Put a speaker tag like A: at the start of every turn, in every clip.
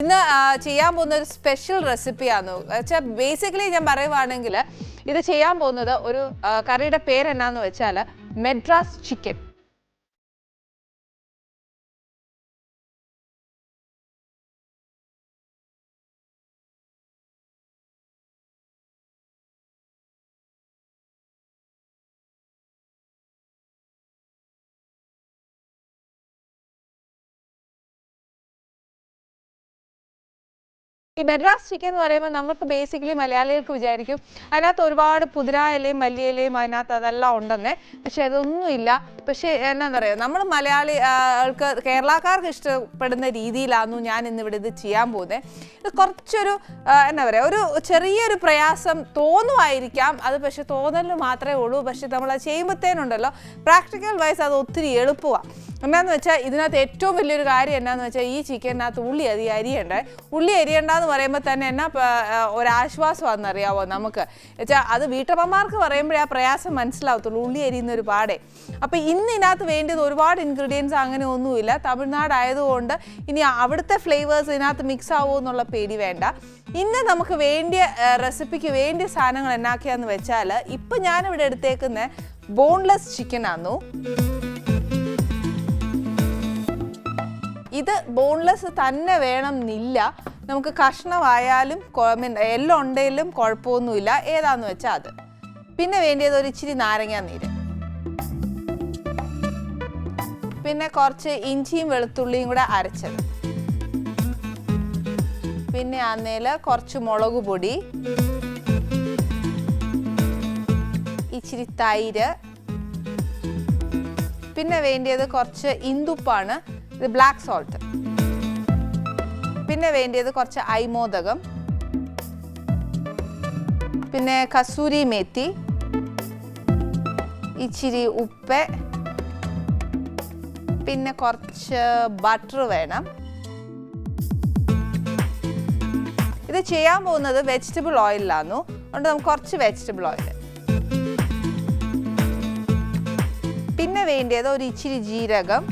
A: ഇന്ന് ചെയ്യാൻ പോകുന്ന ഒരു സ്പെഷ്യൽ റെസിപ്പിയാണ് വെച്ചാൽ ബേസിക്കലി ഞാൻ പറയുവാണെങ്കിൽ ഇത് ചെയ്യാൻ പോകുന്നത് ഒരു കറിയുടെ പേര് എന്നാന്ന് വെച്ചാൽ മെഡ്രാസ് ചിക്കൻ. ഈ മെഡ്രാസ് ചിക്കൻ എന്ന് പറയുമ്പോൾ നമുക്ക് ബേസിക്കലി മലയാളികൾക്ക് വിചാരിക്കും അതിനകത്ത് ഒരുപാട് പുതിര ഇലയും മല്ലിയിലയും അതിനകത്ത് അതെല്ലാം ഉണ്ടെന്നേ. പക്ഷെ അതൊന്നുമില്ല പക്ഷേ എന്നാ പറയുക നമ്മൾ മലയാളി ആൾക്ക് കേരളക്കാർക്ക് ഇഷ്ടപ്പെടുന്ന രീതിയിലാന്നു ഞാൻ ഇന്നിവിടെ ഇത് ചെയ്യാൻ പോകുന്നത് ഇത് കുറച്ചൊരു എന്നാ പറയുക ഒരു ചെറിയൊരു പ്രയാസം തോന്നുമായിരിക്കാം അത് പക്ഷെ തോന്നലിന് മാത്രമേ ഉള്ളൂ. പക്ഷെ നമ്മൾ അത് ചെയ്യുമ്പോഴത്തേനുണ്ടല്ലോ പ്രാക്ടിക്കൽ വൈസ് അത് ഒത്തിരി എളുപ്പമാണ് എന്താണെന്ന് വെച്ചാൽ ഇതിനകത്ത് ഏറ്റവും വലിയൊരു കാര്യം എന്നാന്ന് വെച്ചാൽ ഈ ചിക്കനകത്ത് ഉള്ളി അരി അരിയണ്ടേ? ഉള്ളി അരിയണ്ടെന്ന് പറയുമ്പോൾ തന്നെ എന്നാ ഒരാശ്വാസമാണെന്ന് അറിയാവോ നമുക്ക്? വെച്ചാൽ അത് വീട്ടമ്മമാർക്ക് പറയുമ്പോഴേ ആ പ്രയാസം മനസ്സിലാവത്തുള്ളൂ ഉള്ളി അരിയുന്ന ഒരു പാടെ. അപ്പോൾ ഇന്ന് ഇതിനകത്ത് വേണ്ടത് ഒരുപാട് ഇൻഗ്രീഡിയൻസ് അങ്ങനെ ഒന്നുമില്ല. തമിഴ്നാട് ആയതുകൊണ്ട് ഇനി അവിടുത്തെ ഫ്ലേവേഴ്സ് ഇതിനകത്ത് മിക്സ് ആവുമോ എന്നുള്ള പേടി വേണ്ട. ഇന്ന് നമുക്ക് വേണ്ടിയ റെസിപ്പിക്ക് വേണ്ടിയ സാധനങ്ങൾ എന്നാക്കിയാന്ന് വെച്ചാൽ ഇപ്പം ഞാനിവിടെ എടുത്തേക്കുന്ന ബോൺലെസ് ചിക്കൻ ആന്നു. ഇത് ബോൺലെസ് തന്നെ വേണം എന്നില്ല നമുക്ക് കഷ്ണമായാലും എല്ലാം ഉണ്ടെങ്കിലും കുഴപ്പമൊന്നുമില്ല. ഏതാന്ന് വെച്ചാൽ അത്. പിന്നെ വേണ്ടിയത് ഒരു ഇച്ചിരി നാരങ്ങാ നീര്. പിന്നെ കുറച്ച് ഇഞ്ചിയും വെളുത്തുള്ളിയും കൂടെ അരച്ചത്. പിന്നെ അന്നേൽ കുറച്ച് മുളക് പൊടി. ഇച്ചിരി തൈര്. പിന്നെ വേണ്ടിയത് കുറച്ച് ഇന്ദുപ്പാണ്. ഇത് ബ്ലാക്ക് സോൾട്ട് പിന്നെ വേണ്ടിയത് കുറച്ച് ഐമോദകം പിന്നെ കസൂരി മേത്തി. ഇച്ചിരി ഉപ്പ്. പിന്നെ കുറച്ച് ബട്ടർ വേണം. ഇത് ചെയ്യാൻ പോകുന്നത് വെജിറ്റബിൾ ഓയിലാന്നു അതുകൊണ്ട് നമുക്ക് കുറച്ച് വെജിറ്റബിൾ ഓയിൽ പിന്നെ വേണ്ടിയത് ഒരു ഇച്ചിരി ജീരകം.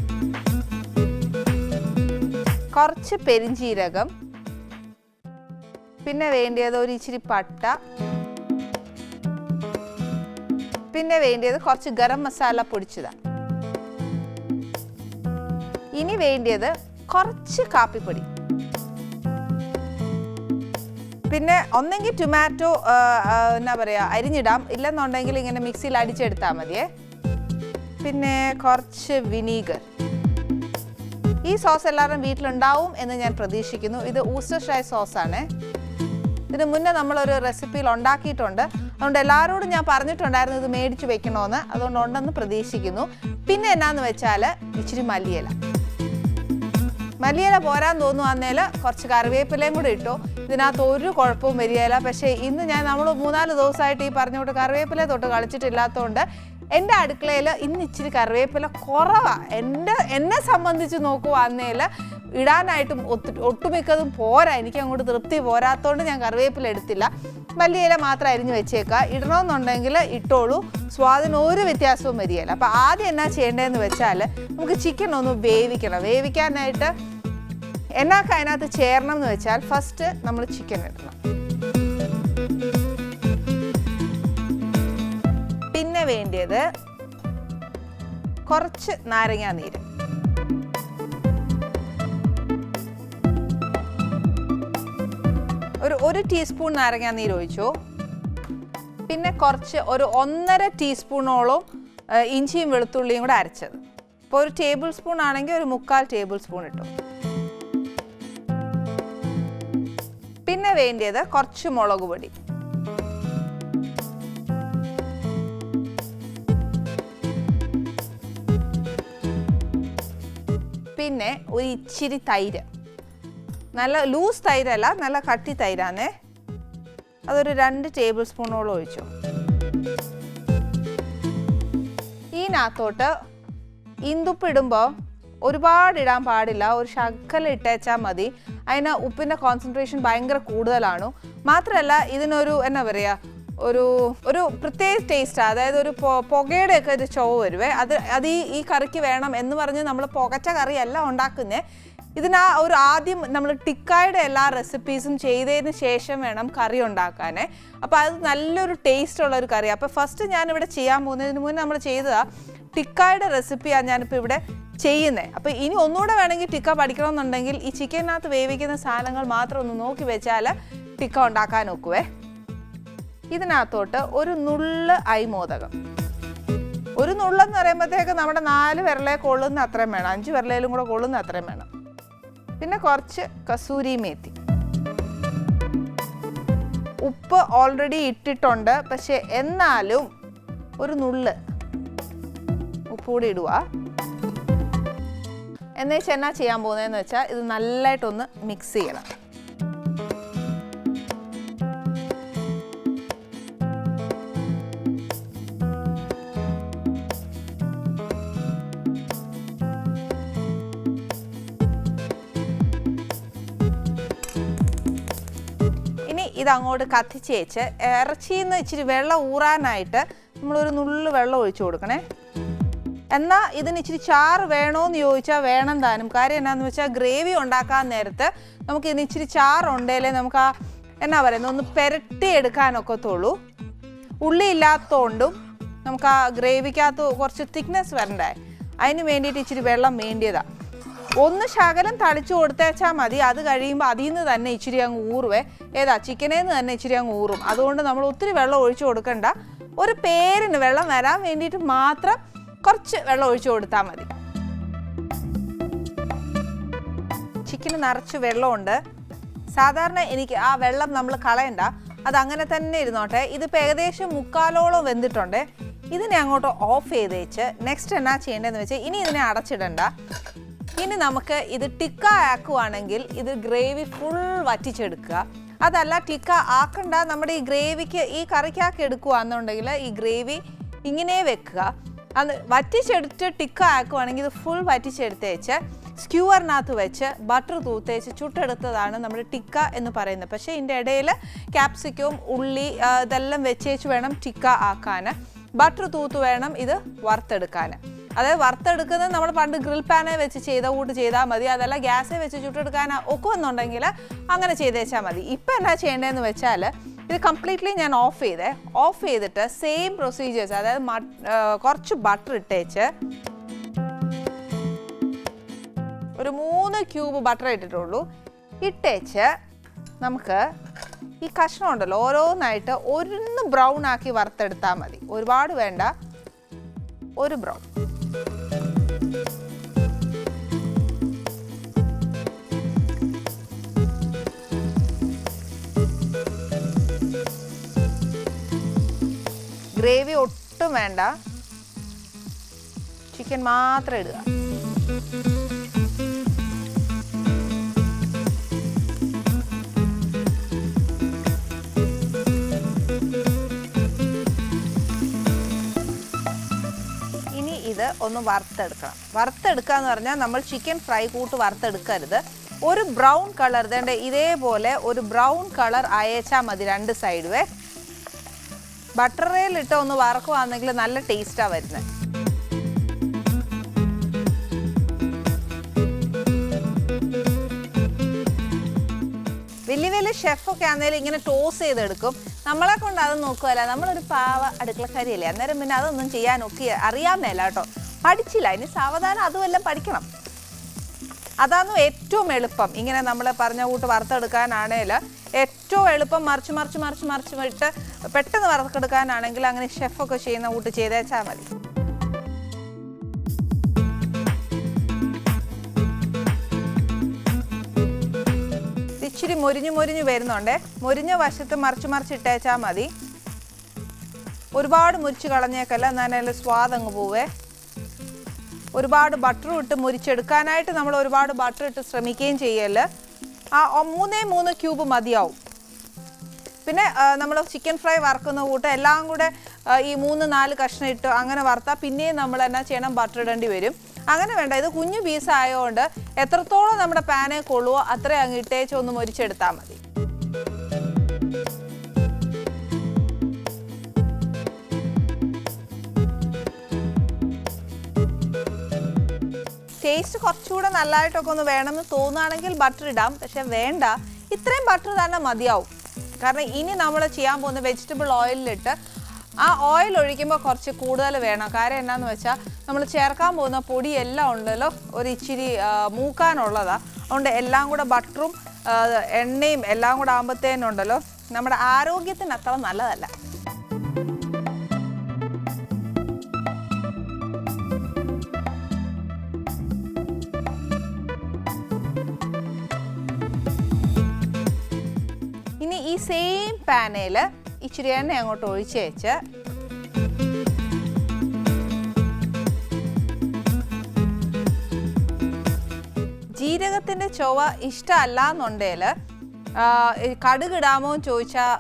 A: കുറച്ച് പെരിഞ്ചീരകം പിന്നെ വേണ്ടിയത് ഒരു ഇച്ചിരി പട്ട പിന്നെ വേണ്ടിയത് കുറച്ച് ഗരം മസാല പൊടിച്ചതാണ് ഇനി വേണ്ടിയത് കുറച്ച് കാപ്പിപ്പൊടി. പിന്നെ ഒന്നെങ്കിൽ ടൊമാറ്റോ എന്നാ പറയുക അരിഞ്ഞിടാം. ഇല്ലെന്നുണ്ടെങ്കിൽ ഇങ്ങനെ മിക്സിയിൽ അടിച്ചെടുത്താൽ മതിയേ. പിന്നെ കുറച്ച് വിനീഗർ ഈ സോസ് എല്ലാവരും വീട്ടിലുണ്ടാവും എന്ന് ഞാൻ പ്രതീക്ഷിക്കുന്നു. ഇത് ഊസ്റ്റർ ഷൈ സോസാണ്. ഇതിന് മുന്നേ നമ്മളൊരു റെസിപ്പിയിൽ ഉണ്ടാക്കിയിട്ടുണ്ട്. അതുകൊണ്ട് എല്ലാവരോടും ഞാൻ പറഞ്ഞിട്ടുണ്ടായിരുന്നു ഇത് മേടിച്ച് വെക്കണമെന്ന് അതുകൊണ്ട് ഉണ്ടെന്ന് പ്രതീക്ഷിക്കുന്നു. പിന്നെ എന്നാന്ന് വെച്ചാൽ ഇച്ചിരി മല്ലിയില. മല്ലിയില പോരാൻ തോന്നുവാന്നേൽ കുറച്ച് കറിവേപ്പിലയും കൂടെ ഇട്ടു. ഇതിനകത്ത് ഒരു കുഴപ്പവും വരികയില്ല. പക്ഷേ ഇന്ന് ഞാൻ നമ്മൾ മൂന്നാൽ ദിവസമായിട്ട് ഈ പറഞ്ഞുകൊണ്ട് കറിവേപ്പില തൊട്ട് കളിച്ചിട്ടില്ലാത്തതുകൊണ്ട് എന്റെ അടുക്കളയിൽ ഇന്ന് ഇച്ചിരി കറിവേപ്പില കുറവാണ് എന്റെ എന്നെ സംബന്ധിച്ച് നോക്കുവാന്നേൽ ഇടാനായിട്ടും ഒത്തു ഒട്ടുമിക്കതും പോരാ. എനിക്ക് അങ്ങോട്ട് തൃപ്തി പോരാത്തതുകൊണ്ട് ഞാൻ കറിവേപ്പില എടുത്തില്ല. വലിയ ഇല മാത്രം അരിഞ്ഞ് വെച്ചേക്കുക ഇടണമെന്നുണ്ടെങ്കിൽ ഇട്ടോളൂ. സ്വാദിന് ഒരു വ്യത്യാസവും വരികയില്ല. അപ്പോൾ ആദ്യം എന്നാ ചെയ്യേണ്ടതെന്ന് വെച്ചാൽ നമുക്ക് ചിക്കൻ ഒന്ന് വേവിക്കണം. വേവിക്കാനായിട്ട് എന്നാ അതിനകത്ത് ചേരണം എന്ന് വെച്ചാൽ ഫസ്റ്റ് നമ്മൾ ചിക്കൻ ഇടണം. വേണ്ടിയത് കുറച്ച് നാരങ്ങാ നീര്. ഒരു ഒരു ടീസ്പൂൺ നാരങ്ങാ നീര് ഒഴിച്ചു. പിന്നെ കുറച്ച് ഒരു ഒന്നര ടീസ്പൂണോളം ഇഞ്ചിയും വെളുത്തുള്ളിയും കൂടെ അരച്ചത്. ഇപ്പോൾ ഒരു ടേബിൾ സ്പൂൺ ആണെങ്കിൽ ഒരു മുക്കാൽ ടേബിൾ സ്പൂൺ ഇട്ടു. പിന്നെ വേണ്ടിയത് കുറച്ച് മുളക് പൊടി. പിന്നെ ഒരു ഇച്ചിരി തൈര്. നല്ല ലൂസ് തൈരല്ല നല്ല കട്ടി തൈരാന്നേ അതൊരു രണ്ട് ടേബിൾ സ്പൂണോളം ഒഴിച്ചു. ഇതിനകത്തോട്ട് ഇന്തുപ്പ് ഇടുമ്പോൾ ഒരുപാട് ഇടാൻ പാടില്ല ഒരു ശക്കല ഇട്ടേച്ചാൽ മതി. അതിന് ഉപ്പിന്റെ കോൺസെൻട്രേഷൻ ഭയങ്കര കൂടുതലാണ്. മാത്രമല്ല ഇതിനൊരു എന്നാ പറയുക ഒരു ഒരു പ്രത്യേക ടേസ്റ്റ് അതായത് ഒരു പുകയുടെ ഒക്കെ ഒരു ചോവ് വരുവേ. അത് അത് ഈ ഈ കറിക്ക് വേണം എന്ന് പറഞ്ഞ് നമ്മൾ പുകച്ച കറിയല്ല ഉണ്ടാക്കുന്നേ. ഇതിനാ ഒരു ആദ്യം നമ്മൾ ടിക്കായുടെ എല്ലാ റെസിപ്പീസും ചെയ്തതിന് ശേഷം വേണം കറി ഉണ്ടാക്കാനേ. അപ്പോൾ അത് നല്ലൊരു ടേസ്റ്റ് ഉള്ള ഒരു കറി അപ്പോൾ ഫസ്റ്റ് ഞാനിവിടെ ചെയ്യാൻ പോകുന്നതിന് മുന്നേ നമ്മൾ ചെയ്തതാ ടിക്കായുടെ റെസിപ്പിയാണ് ഞാനിപ്പോൾ ഇവിടെ ചെയ്യുന്നത് അപ്പോൾ ഇനി ഒന്നുകൂടെ വേണമെങ്കിൽ ടിക്ക പഠിക്കണമെന്നുണ്ടെങ്കിൽ ഈ ചിക്കനകത്ത് വേവിക്കുന്ന സാധനങ്ങൾ മാത്രം ഒന്ന് നോക്കി വെച്ചാൽ ടിക്ക ഉണ്ടാക്കാൻ ഒക്കുവേ. ഇതിനകത്തോട്ട് ഒരു നുള്ള് ഐമോദകം ഒരു നുള്ളെന്ന് പറയുമ്പോഴത്തേക്ക് നമ്മുടെ നാല് വിരലെ കൊള്ളുന്ന അത്രയും വേണം. അഞ്ച് വിരലേലും കൂടെ കൊള്ളുന്ന അത്രയും വേണം. പിന്നെ കുറച്ച് കസൂരി മേത്തി. ഉപ്പ് ഓൾറെഡി ഇട്ടിട്ടുണ്ട്. പക്ഷെ എന്നാലും ഒരു നുള്ള് ഉപ്പ് കൂടി ഇടുക. എന്നുവെച്ചാൽ എന്നാ ചെയ്യാൻ പോകുന്നതെന്ന് വെച്ചാൽ ഇത് നല്ലതായിട്ടൊന്ന് മിക്സ് ചെയ്യണം. ഇനി അങ്ങോട്ട് കത്തിച്ചേച്ച് ഇറച്ചിന്ന് ഇച്ചിരി വെള്ളം ഊറാനായിട്ട് നമ്മളൊരു നുള്ളു വെള്ളം ഒഴിച്ചു കൊടുക്കണേ. എന്നാൽ ഇതിന് ഇച്ചിരി ചാറ് വേണോന്ന് ചോദിച്ചാൽ വേണം താനും. കാര്യം എന്നാന്ന് വെച്ചാൽ ഗ്രേവി ഉണ്ടാക്കാൻ നേരത്ത് നമുക്ക് ഇതിന് ഇച്ചിരി ചാറുണ്ടേലേ നമുക്ക് ആ എന്നാ പറയുന്നത് ഒന്ന് പെരട്ടി എടുക്കാനൊക്കത്തുള്ളൂ. ഉള്ളി ഇല്ലാത്തതുകൊണ്ടും നമുക്ക് ആ ഗ്രേവിക്കകത്ത് കുറച്ച് തിക്നെസ് വരണ്ടേ? അതിന് വേണ്ടിയിട്ട് ഇച്ചിരി വെള്ളം വേണ്ടിയതാണ് ഒന്ന് ശകലം തളിച്ചു കൊടുത്തേച്ചാൽ മതി. അത് കഴിയുമ്പോൾ അതിൽ നിന്ന് തന്നെ ഇച്ചിരി അങ്ങ് ഊറുവേ. ഏതാ ചിക്കനേന്ന് നിന്ന് തന്നെ ഇച്ചിരി അങ്ങ് ഊറും. അതുകൊണ്ട് നമ്മൾ ഒത്തിരി വെള്ളം ഒഴിച്ചു കൊടുക്കണ്ട. ഒരു പേരിന് വെള്ളം വരാൻ വേണ്ടിയിട്ട് മാത്രം കുറച്ച് വെള്ളം ഒഴിച്ചു കൊടുത്താൽ മതി. ചിക്കന് നിറച്ച് വെള്ളമുണ്ട്. സാധാരണ എനിക്ക് ആ വെള്ളം നമ്മൾ കളയണ്ട. അത് അങ്ങനെ തന്നെ ഇരുന്നോട്ടെ. ഇതിപ്പോൾ ഏകദേശം മുക്കാലോളം വെന്തിട്ടുണ്ട്. ഇതിനെ അങ്ങോട്ട് ഓഫ് ചെയ്തേച്ച് നെക്സ്റ്റ് എന്നാ ചെയ്യേണ്ടതെന്ന് വെച്ചാൽ ഇനി ഇതിനെ അടച്ചിടണ്ട. ഇനി നമുക്ക് ഇത് ടിക്ക ആക്കുവാണെങ്കിൽ ഇത് ഗ്രേവി ഫുൾ വറ്റിച്ചെടുക്കുക. അതല്ല ടിക്ക ആക്കണ്ട. നമ്മുടെ ഈ ഗ്രേവിക്ക് ഈ കറിക്കാക്കി എടുക്കുകയാണെന്നുണ്ടെങ്കിൽ ഈ ഗ്രേവി ഇങ്ങനെ വെക്കുക. അത് വറ്റിച്ചെടുത്ത് ടിക്ക ആക്കുവാണെങ്കിൽ ഇത് ഫുൾ വറ്റിച്ചെടുത്തേച്ച് സ്ക്യൂവറിനകത്ത് വെച്ച് ബട്ടർ തൂത്തേച്ച് ചുട്ടെടുത്തതാണ് നമ്മൾ ടിക്ക എന്ന് പറയുന്നത്. പക്ഷേ ഇതിന്റെ ഇടയിൽ ക്യാപ്സിക്കവും ഉള്ളി ഇതെല്ലാം വെച്ചേച്ച് വേണം ടിക്ക ആക്കാൻ. ബട്ടർ തൂത്ത് വേണം ഇത് വറുത്തെടുക്കാൻ. അതായത് വറുത്തെടുക്കുന്നത് നമ്മൾ പണ്ട് ഗ്രിൽ പാനെ വെച്ച് ചെയ്ത കൂട്ട് ചെയ്താൽ മതി അതല്ല ഗ്യാസ് വെച്ച് ചുട്ടെടുക്കാനോ ഒക്കെ ഒന്നുണ്ടെങ്കിൽ അങ്ങനെ ചെയ്തേച്ചാൽ മതി. ഇപ്പം എന്താ ചെയ്യേണ്ടതെന്ന് വെച്ചാൽ ഇത് കംപ്ലീറ്റ്ലി ഞാൻ ഓഫ് ചെയ്തേ. ഓഫ് ചെയ്തിട്ട് സെയിം പ്രൊസീജിയേഴ്സ് അതായത് കുറച്ച് ബട്ടർ ഇട്ടേച്ച് ഒരു മൂന്ന് ക്യൂബ് ബട്ടർ ഇട്ടിട്ടുള്ളൂ. ഇട്ടേച്ച് നമുക്ക് ഈ കഷ്ണം ഉണ്ടല്ലോ ഓരോന്നായിട്ട് ഒന്ന് ബ്രൗൺ ആക്കി വറുത്തെടുത്താൽ മതി. ഒരുപാട് വേണ്ട ഒരു ബ്രൗൺ ഗ്രേവി ഒട്ടും വേണ്ട. ചിക്കൻ മാത്രം ഇടുക. ഒന്ന് വറുത്തെടുക്കണം. വറുത്തെടുക്കുക എന്ന് പറഞ്ഞാൽ നമ്മൾ ചിക്കൻ ഫ്രൈ കൂട്ട് വറുത്തെടുക്കരുത്. ഒരു ബ്രൗൺ കളർ ഇതേണ്ട ഇതേപോലെ ഒരു ബ്രൗൺ കളർ അയച്ചാൽ മതി രണ്ട് സൈഡുവേ ബട്ടറിലിട്ട് ഒന്ന് വറക്കുവാണെങ്കിൽ നല്ല ടേസ്റ്റാണ് വരുന്നത് വലിയ വലിയ ഷെഫൊക്കെ ആണെങ്കിലും ഇങ്ങനെ ടോസ് ചെയ്തെടുക്കും. നമ്മളെ കൊണ്ട് അത് നോക്കുമല്ല നമ്മളൊരു പാവ അടുക്കളക്കാരിയല്ലേ. അന്നേരം പിന്നെ അതൊന്നും ചെയ്യാനൊക്കെ അറിയാൻ മേല കേട്ടോ. പഠിച്ചില്ല. ഇനി സാവധാനം അതുമെല്ലാം പഠിക്കണം. അതാണ് ഏറ്റവും എളുപ്പം. ഇങ്ങനെ നമ്മൾ പറഞ്ഞ കൂട്ട് വറുത്തെടുക്കാനാണേൽ ഏറ്റവും എളുപ്പം മറിച്ച് മറിച്ച് മറിച്ച് മറിച്ച് ഇട്ട് പെട്ടെന്ന് വറുത്തെടുക്കാനാണെങ്കിൽ അങ്ങനെ ഷെഫൊക്കെ ചെയ്യുന്ന കൂട്ട് ചെയ്തേച്ചാൽ മതി. ഇച്ചിരി മൊരിഞ്ഞു മൊരിഞ്ഞു വരുന്നുണ്ടേ. മൊരിഞ്ഞ വശത്ത് മറിച്ച് മറിച്ച് ഇട്ടേച്ചാൽ മതി. ഒരുപാട് മുരിച്ച് കളഞ്ഞേക്കല്ല. എന്നാലും സ്വാദ് അങ്ങ് പോവേ. ഒരുപാട് ബട്ടർ ഇട്ട് മുരിച്ചെടുക്കാനായിട്ട് നമ്മൾ ഒരുപാട് ബട്ടർ ഇട്ട് ശ്രമിക്കുകയും ചെയ്യൽ. ആ മൂന്നേ മൂന്ന് ക്യൂബ് മതിയാവും. പിന്നെ നമ്മൾ ചിക്കൻ ഫ്രൈ വറക്കുന്ന കൂട്ട് എല്ലാം കൂടെ ഈ മൂന്ന് നാല് കഷ്ണം ഇട്ട് അങ്ങനെ വറുത്താൽ പിന്നെയും നമ്മൾ എന്നാ ചെയ്യണം ബട്ടർ ഇടേണ്ടി വരും. അങ്ങനെ വേണ്ട ഇത് കുഞ്ഞു പീസ് ആയതുകൊണ്ട് എത്രത്തോളം നമ്മുടെ പാനെ കൊള്ളുവോ അത്രയും അങ്ങ് ഇട്ടേച്ചൊന്ന് മൊരിച്ചെടുത്താൽ മതി. ടേസ്റ്റ് കുറച്ചുകൂടെ നല്ലതായിട്ടൊക്കെ ഒന്ന് വേണമെന്ന് തോന്നുകയാണെങ്കിൽ ബട്ടർ ഇടാം. പക്ഷെ വേണ്ട ഇത്രയും ബട്ടർ തന്നെ മതിയാവും. കാരണം ഇനി നമ്മൾ ചെയ്യാൻ പോകുന്ന വെജിറ്റബിൾ ഓയിലിലിട്ട് ആ ഓയിൽ ഒഴിക്കുമ്പോൾ കുറച്ച് കൂടുതൽ വേണം. കാര്യം എന്നാന്ന് വെച്ചാൽ നമ്മൾ ചേർക്കാൻ പോകുന്ന പൊടിയെല്ലാം ഉണ്ടല്ലോ ഒരു ഇച്ചിരി മൂക്കാനുള്ളതാണ് അതുകൊണ്ട് എല്ലാം കൂടെ ബട്ടറും എണ്ണയും എല്ലാം കൂടെ ആകുമ്പോഴത്തേനുണ്ടല്ലോ നമ്മുടെ ആരോഗ്യത്തിന് അത്ര നല്ലതല്ല. സെയിം പാനയിൽ ഇച്ചിരി എണ്ണ അങ്ങോട്ട് ഒഴിച്ച് വെച്ച്. ജീരകത്തിന്റെ ചൊവ്വ ഇഷ്ടമല്ല എന്നുണ്ടെങ്കിൽ കടുകിടാമോ എന്ന് ചോദിച്ചാൽ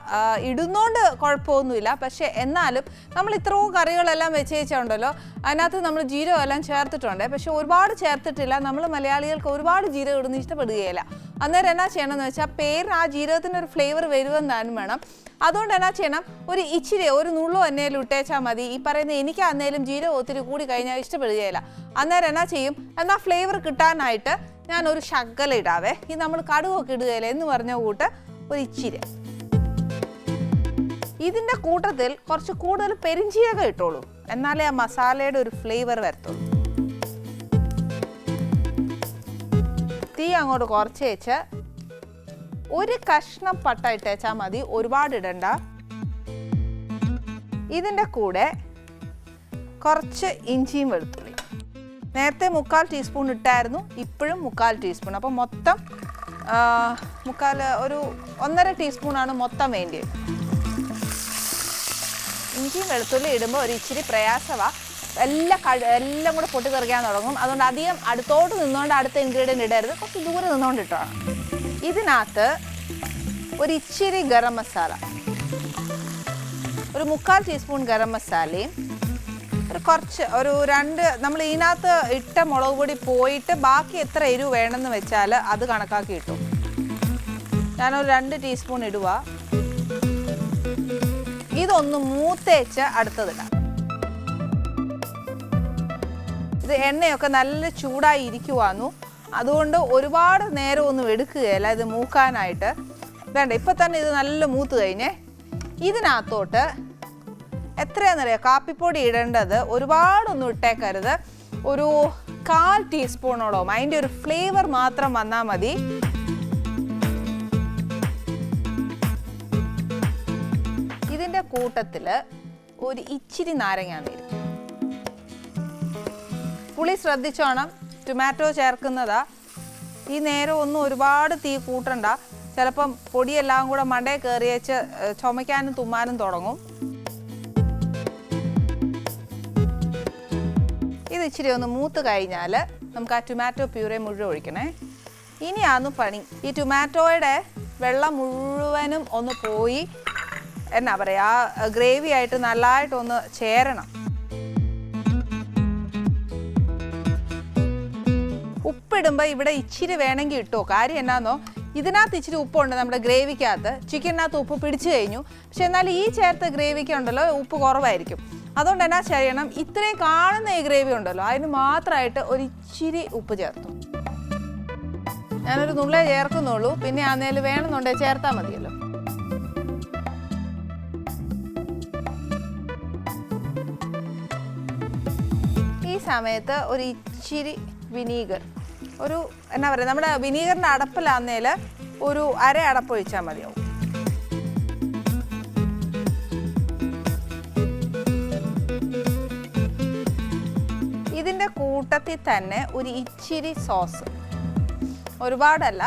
A: ഇടുന്നോണ്ട് കുഴപ്പമൊന്നുമില്ല. പക്ഷെ എന്നാലും നമ്മൾ ഇത്രയും കറികളെല്ലാം വെച്ച് വെച്ചുണ്ടല്ലോ അതിനകത്ത് നമ്മൾ ജീരകം എല്ലാം ചേർത്തിട്ടുണ്ട്. പക്ഷെ ഒരുപാട് ചേർത്തിട്ടില്ല. നമ്മൾ മലയാളികൾക്ക് ഒരുപാട് ജീരകം ഇടുന്ന ഇഷ്ടപ്പെടുകയില്ല. അന്നേരം എന്നാ ചെയ്യണമെന്ന് വെച്ചാൽ പേരിന് ആ ജീരകത്തിന്റെ ഒരു ഫ്ലേവർ വരുമെന്നാലും വേണം. അതുകൊണ്ട് എന്നാ ചെയ്യണം ഒരു ഇച്ചിരി ഒരു നുള്ളു എന്നേലും ഇട്ടേച്ചാൽ മതി. ഈ പറയുന്ന എനിക്ക് അന്നേലും ജീരകം ഒത്തിരി കൂടി കഴിഞ്ഞാൽ ഇഷ്ടപ്പെടുകയില്ല. അന്നേരം എന്നാ ചെയ്യും എന്നാൽ ഫ്ലേവർ കിട്ടാനായിട്ട് ഞാൻ ഒരു ശകല ഇടാവേ. ഈ നമ്മൾ കടുകൊക്കെ ഇടുകയില്ല എന്ന് പറഞ്ഞ കൂട്ട് ഒരു ഇച്ചിരി. ഇതിന്റെ കൂട്ടത്തിൽ കുറച്ച് കൂടുതൽ പെരിഞ്ചീരകം ഇട്ടോളൂ. എന്നാലേ ആ മസാലയുടെ ഒരു ഫ്ലേവർ വരത്തുള്ളൂ. തീ അങ്ങോട്ട് കുറച്ച് വെച്ച് ഒരു കഷ്ണം പട്ട ഇട്ടേച്ചാൽ മതി. ഒരുപാട് ഇടണ്ട. ഇതിന്റെ കൂടെ കുറച്ച് ഇഞ്ചിയും വെളുത്തുള്ളി. നേരത്തെ മുക്കാൽ ടീസ്പൂൺ ഇട്ടായിരുന്നു ഇപ്പോഴും മുക്കാൽ ടീസ്പൂൺ. അപ്പം മൊത്തം മുക്കാൽ ഒരു ഒന്നര ടീസ്പൂണാണ് മൊത്തം വേണ്ടിയത് ഇഞ്ചിയും വെളുത്തുള്ളി ഇടുമ്പോൾ ഒരു ഇച്ചിരി പ്രയാസമാണ് എല്ലാം കഴ എല്ലാം കൂടെ പൊട്ടിത്തെറിക്കാൻ തുടങ്ങും. അതുകൊണ്ട് അധികം അടുത്തോട്ട് നിന്നുകൊണ്ട് അടുത്ത ഇൻഗ്രീഡിയന്റ് ഇടരുത്. കുറച്ച് ദൂരെ നിന്നുകൊണ്ട് ഇട്ടോണം ഇതിനകത്ത് ഒരു ഇച്ചിരി ഗരം മസാല. ഒരു മുക്കാൽ ടീസ്പൂൺ ഗരം മസാലയും ഒരു കുറച്ച് ഒരു രണ്ട് നമ്മൾ ഇതിനകത്ത് ഇട്ട മുളക് പൊടി പോയിട്ട് ബാക്കി എത്ര എരിവ് വേണമെന്ന് വെച്ചാൽ അത് കണക്കാക്കി ഇട്ടു. ഞാനൊരു രണ്ട് ടീസ്പൂൺ ഇടുക. ഇതൊന്ന് മൂത്തേച്ച് അടുത്തതിടാം. ഇത് എണ്ണയൊക്കെ നല്ല ചൂടായി ഇരിക്കുവാന്നു. അതുകൊണ്ട് ഒരുപാട് നേരം ഒന്നും എടുക്കുകയല്ല ഇത് മൂക്കാനായിട്ട്. വേണ്ട ഇപ്പം തന്നെ ഇത് നല്ല മൂത്ത് കഴിഞ്ഞേ. ഇതിനകത്തോട്ട് എത്രയാണെന്നറിയാം? കാപ്പിപ്പൊടി ഇടേണ്ടത് ഒരുപാടൊന്നും ഇട്ടേക്കരുത്. ഒരു കാൽ ടീസ്പൂണോളം അതിന്റെ ഒരു ഫ്ലേവർ മാത്രം വന്നാൽ മതി. ഇതിന്റെ കൂട്ടത്തിൽ ഒരു ഇച്ചിരി നാരങ്ങ നീര് പുളി ശ്രദ്ധിച്ചോണം. ടൊമാറ്റോ ചേർക്കുന്നതാ. ഈ നേരം ഒന്നും ഒരുപാട് തീ കൂട്ടണ്ട. ചിലപ്പം പൊടിയെല്ലാം കൂടെ മണ്ടേ കയറിയേച്ച് ചുമയ്ക്കാനും തുമ്മാനും തുടങ്ങും. ഇച്ചിരി ഒന്ന് മൂത്ത് കഴിഞ്ഞാൽ നമുക്ക് ആ ടൊമാറ്റോ പ്യൂരെ മുഴുവൻ ഒഴിക്കണേ. ഇനിയാന്ന് പണി. ഈ ടൊമാറ്റോയുടെ വെള്ളം മുഴുവനും ഒന്ന് പോയി എന്നാ പറയുക ആ ഗ്രേവി ആയിട്ട് നല്ലതായിട്ടൊന്ന് ചേരണം. ഉപ്പിടുമ്പോൾ ഇവിടെ ഇച്ചിരി വേണമെങ്കിൽ ഇട്ടോ. കാര്യം എന്നാന്നോ ഇതിനകത്ത് ഇച്ചിരി ഉപ്പുണ്ട് നമ്മുടെ ഗ്രേവിക്കകത്ത് ചിക്കനകത്ത് ഉപ്പ് പിടിച്ചു കഴിഞ്ഞു. പക്ഷെ എന്നാൽ ഈ ചേർത്ത ഗ്രേവിക്ക് ഉണ്ടല്ലോ ഉപ്പ് കുറവായിരിക്കും. അതുകൊണ്ട് എന്നാ ചെയ്യണം? ഇത്രയും കാണുന്ന ഈ ഗ്രേവി ഉണ്ടല്ലോ അതിന് മാത്രമായിട്ട് ഒരു ഇച്ചിരി ഉപ്പ് ചേർത്തു. ഞാനൊരു നുള്ളേ ചേർക്കുന്നുള്ളൂ പിന്നെ ആന്നേലും വേണമെന്നുണ്ടെങ്കിൽ ചേർത്താൽ മതിയല്ലോ. ഈ സമയത്ത് ഒരു ഇച്ചിരി വിനീഗർ ഒരു എന്നാ പറയുക നമ്മുടെ വിനീഗറിന്റെ അടപ്പിലാന്നേൽ ഒരു അര അടപ്പ് ഒഴിച്ചാൽ മതിയാവും. ഇതിന്റെ കൂട്ടത്തിൽ തന്നെ ഒരു ഇച്ചിരി സോസ്. ഒരുപാടല്ല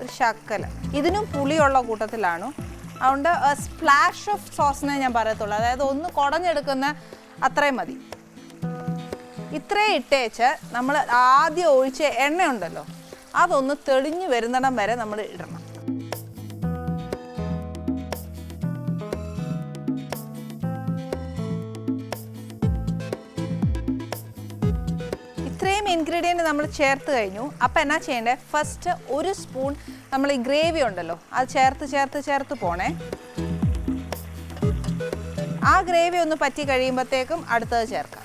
A: ഒരു ശക്കല. ഇതിനും പുളിയുള്ള കൂട്ടത്തിലാണ്. അതുകൊണ്ട് സ്പ്ലാഷ് ഓഫ് സോസിനെ ഞാൻ പറയത്തുള്ളൂ. അതായത് ഒന്ന് കുടഞ്ഞെടുക്കുന്ന അത്രയും മതി. ഇത്രയും ഇട്ടേച്ച് നമ്മൾ ആദ്യം ഒഴിച്ച എണ്ണയുണ്ടല്ലോ അതൊന്ന് തെളിഞ്ഞു വരുന്നിടം വരെ നമ്മൾ ഇടണം. ഇൻഗ്രീഡിയന്റ് നമ്മൾ ചേർത്ത് കഴിഞ്ഞു. അപ്പോൾ എന്നാ ചെയ്യേണ്ടത് ഫസ്റ്റ് ഒരു സ്പൂൺ നമ്മൾ ഈ ഗ്രേവി ഉണ്ടല്ലോ അത് ചേർത്ത് ചേർത്ത് ചേർത്ത് പോണേ. ആ ഗ്രേവി ഒന്ന് പറ്റി കഴിയുമ്പോഴത്തേക്കും അടുത്തത് ചേർക്കാം.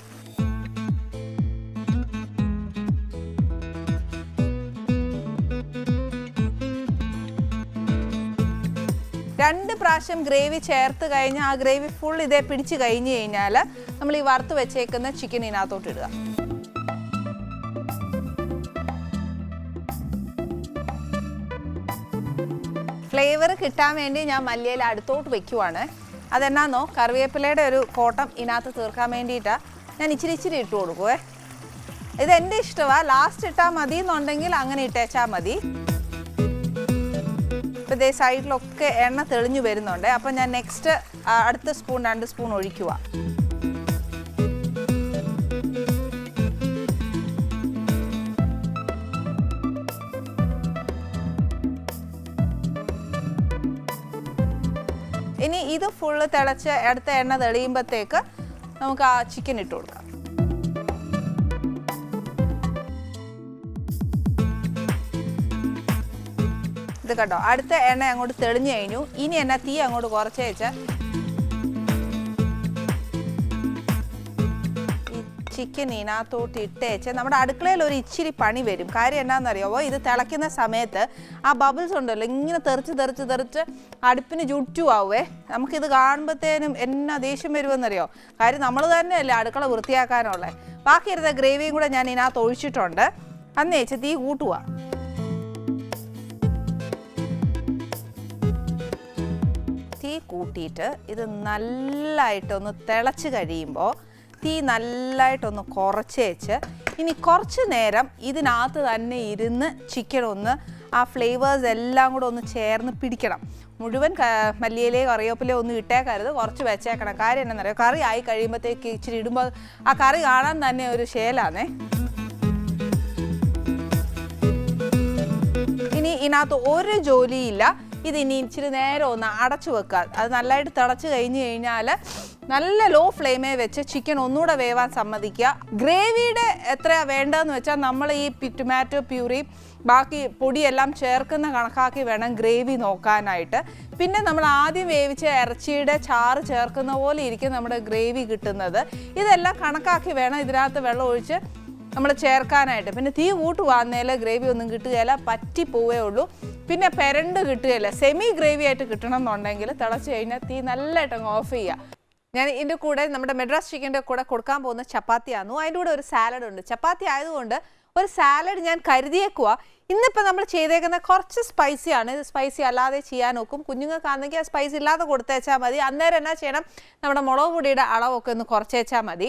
A: രണ്ട് പ്രാവശ്യം ഗ്രേവി ചേർത്ത് കഴിഞ്ഞാൽ ആ ഗ്രേവി ഫുൾ ഇതേ പിടിച്ച് കഴിഞ്ഞ് കഴിഞ്ഞാൽ നമ്മൾ ഈ വറുത്ത് വെച്ചേക്കുന്ന ചിക്കൻ ഇതിനകത്തോട്ട് ഇടുക. ഫ്ലേവർ കിട്ടാൻ വേണ്ടി ഞാൻ മല്ലിയില അടുത്തോട്ട് വെക്കുവാണ്. അതെന്നാന്നോ കറിവേപ്പിലയുടെ ഒരു കോട്ടം ഇതിനകത്ത് തീർക്കാൻ വേണ്ടിയിട്ടാണ് ഞാൻ ഇച്ചിരി ഇച്ചിരി ഇട്ട് കൊടുക്കുവേ. ഇത് എന്റെ ഇഷ്ടമാണ് ലാസ്റ്റ് ഇട്ടാൽ മതി എന്നുണ്ടെങ്കിൽ അങ്ങനെ ഇട്ടേച്ചാൽ മതി. ഇപ്പം ഇതേ സൈഡിലൊക്കെ എണ്ണ തെളിഞ്ഞു വരുന്നുണ്ട്. അപ്പം ഞാൻ നെക്സ്റ്റ് അടുത്ത സ്പൂൺ രണ്ട് സ്പൂൺ ഒഴിക്കുക ഇനി ഇത് ഫുള്ള് തിളച്ച് അടുത്ത എണ്ണ തെളിയുമ്പോഴത്തേക്ക് നമുക്ക് ആ ചിക്കൻ ഇട്ട് കൊടുക്കാം. ഇത് കണ്ടോ? അടുത്ത എണ്ണ അങ്ങോട്ട് തെളിഞ്ഞു കഴിഞ്ഞു. ഇനി എന്നാ തീ അങ്ങോട്ട് കുറച്ച് വെച്ചാൽ ചിക്കൻ ഇതിനകത്തോട്ട് ഇട്ടേച്ച് നമ്മുടെ അടുക്കളയിൽ ഒരു ഇച്ചിരി പണി വരും. കാര്യം എന്നാണെന്നറിയാമോ ഇത് തിളയ്ക്കുന്ന സമയത്ത് ആ ബബിൾസ് ഉണ്ടല്ലോ ഇങ്ങനെ തെറിച്ച് തെറിച്ച് തെറിച്ച് അടുപ്പിന് ചുറ്റുമാവേ നമുക്കിത് കാണുമ്പോഴത്തേനും എന്നാ ദേഷ്യം വരുമെന്നറിയോ? കാര്യം നമ്മൾ തന്നെയല്ലേ അടുക്കള വൃത്തിയാക്കാനുള്ളത് ബാക്കി ഇരുന്ന ഗ്രേവിയും കൂടെ ഞാൻ ഇതിനകത്ത് ഒഴിച്ചിട്ടുണ്ട്. അന്നേച്ച് തീ കൂട്ടുക തീ കൂട്ടിയിട്ട് ഇത് നല്ലതായിട്ടൊന്ന് തിളച്ച് കഴിയുമ്പോൾ തീ നല്ലതായിട്ടൊന്ന് കുറച്ച് വെച്ച്. ഇനി കുറച്ച് നേരം ഇതിനകത്ത് തന്നെ ഇരുന്ന് ചിക്കൻ ഒന്ന് ആ ഫ്ലേവേഴ്സ് എല്ലാം കൂടെ ഒന്ന് ചേർന്ന് പിടിക്കണം. മുഴുവൻ മല്ലിയിലേ കറിവേപ്പിലയോ ഒന്നും ഇട്ടേക്കരുത്. കുറച്ച് വെച്ചേക്കണം. കാര്യം എന്താണെന്നറിയോ? കറി ആയി കഴിയുമ്പോഴത്തേക്ക് ഇച്ചിരി ഇടുമ്പോൾ ആ കറി കാണാൻ തന്നെ ഒരു ശേലാണേ ഇനി ഇതിനകത്ത് ഒരു ജോലിയില്ല. ഇത് ഇനി ഇച്ചിരി നേരം ഒന്ന് അടച്ചു വെക്കുക അത് നല്ലതായിട്ട് തിളച്ച് കഴിഞ്ഞ് കഴിഞ്ഞാൽ നല്ല ലോ ഫ്ലെയിമേ വെച്ച് ചിക്കൻ ഒന്നുകൂടെ വേവാൻ സമ്മതിക്കുക. ഗ്രേവിയുടെ എത്രയാണ് വേണ്ടതെന്ന് വെച്ചാൽ നമ്മൾ ഈ ടൊമാറ്റോ പ്യൂറി ബാക്കി പൊടിയെല്ലാം ചേർക്കുന്ന കണക്കാക്കി വേണം ഗ്രേവി നോക്കാനായിട്ട്. പിന്നെ നമ്മൾ ആദ്യം വേവിച്ച ഇറച്ചിയുടെ ചാറ് ചേർക്കുന്ന പോലെ ഇരിക്കും നമ്മുടെ ഗ്രേവി കിട്ടുന്നത്. ഇതെല്ലാം കണക്കാക്കി വേണം ഇതിനകത്ത് വെള്ളം ഒഴിച്ച് നമ്മൾ ചേർക്കാനായിട്ട്. പിന്നെ തീ കൂട്ടുവാന്നേൽ ഗ്രേവി ഒന്നും കിട്ടുകയില്ല പറ്റി പോവേ ഉള്ളൂ. പിന്നെ പെരണ്ട് കിട്ടുകയില്ല. സെമി ഗ്രേവി ആയിട്ട് കിട്ടണം എന്നുണ്ടെങ്കിൽ തിളച്ച് കഴിഞ്ഞാൽ തീ നല്ലതായിട്ട് അങ്ങ് ഓഫ് ചെയ്യുക. ഞാൻ ഇതിന്റെ കൂടെ നമ്മുടെ മെഡ്രാസ് ചിക്കന്റെ കൂടെ കൊടുക്കാൻ പോകുന്ന ചപ്പാത്തിയാന്നു അതിന്റെ കൂടെ ഒരു സാലഡ് ഉണ്ട്. ചപ്പാത്തി ആയതുകൊണ്ട് ഒരു സാലഡ് ഞാൻ കരുതിയേക്കുക ഇന്നിപ്പോൾ നമ്മൾ ചെയ്തേക്കുന്ന കുറച്ച് സ്പൈസിയാണ് ഇത് സ്പൈസി അല്ലാതെ ചെയ്യാൻ നോക്കും കുഞ്ഞുങ്ങൾക്കാണെങ്കിൽ ആ സ്പൈസി ഇല്ലാതെ കൊടുത്തേച്ചാൽ മതി. അന്നേരം എന്നാ ചെയ്യണം? നമ്മുടെ മുളക് പൊടിയുടെ അളവൊക്കെ ഒന്ന് കുറച്ചേച്ചാൽ മതി.